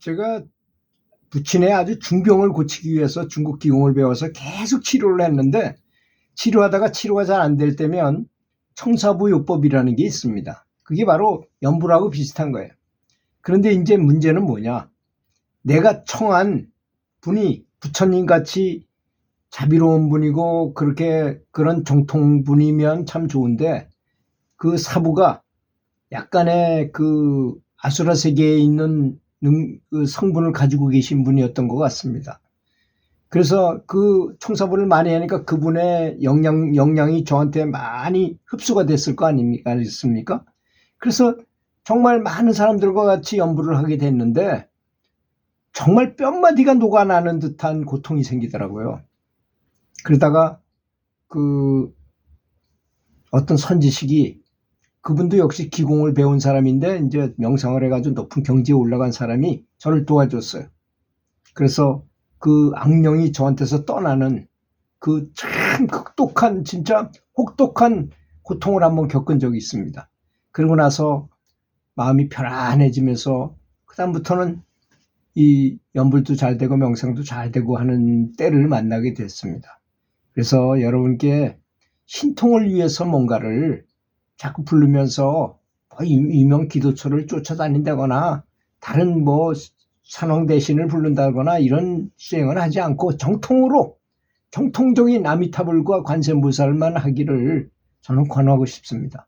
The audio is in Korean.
제가 부친의 아주 중병을 고치기 위해서 중국 기공을 배워서 계속 치료를 했는데 치료하다가 치료가 잘 안 될 때면 청사부 요법이라는 게 있습니다. 그게 바로 연불하고 비슷한 거예요. 그런데 이제 문제는 뭐냐? 내가 청한 분이 부처님 같이 자비로운 분이고 그렇게 그런 정통 분이면 참 좋은데 그 사부가 약간의 그 아수라 세계에 있는 성분을 가지고 계신 분이었던 것 같습니다. 그래서 그 청사부를 많이 하니까 그분의 영양, 영양이 저한테 많이 흡수가 됐을 거 아닙니까? 아니겠습니까? 그래서 정말 많은 사람들과 같이 연부를 하게 됐는데 정말 뼘마디가 녹아나는 듯한 고통이 생기더라고요. 그러다가 그 어떤 선지식이 그분도 역시 기공을 배운 사람인데 이제 명상을 해가지고 높은 경지에 올라간 사람이 저를 도와줬어요. 그래서 그 악령이 저한테서 떠나는 그참 혹독한 진짜 혹독한 고통을 한번 겪은 적이 있습니다. 그러고 나서 마음이 편안해지면서 그다음부터는 이 연불도 잘 되고 명상도 잘 되고 하는 때를 만나게 됐습니다. 그래서 여러분께 신통을 위해서 뭔가를 자꾸 부르면서 뭐 유- 유명 기도처를 쫓아다닌다거나 다른 뭐 산왕 대신을 부른다거나 이런 수행을 하지 않고 정통으로 정통적인 아미타불과 관세음보살만 하기를 저는 권하고 싶습니다.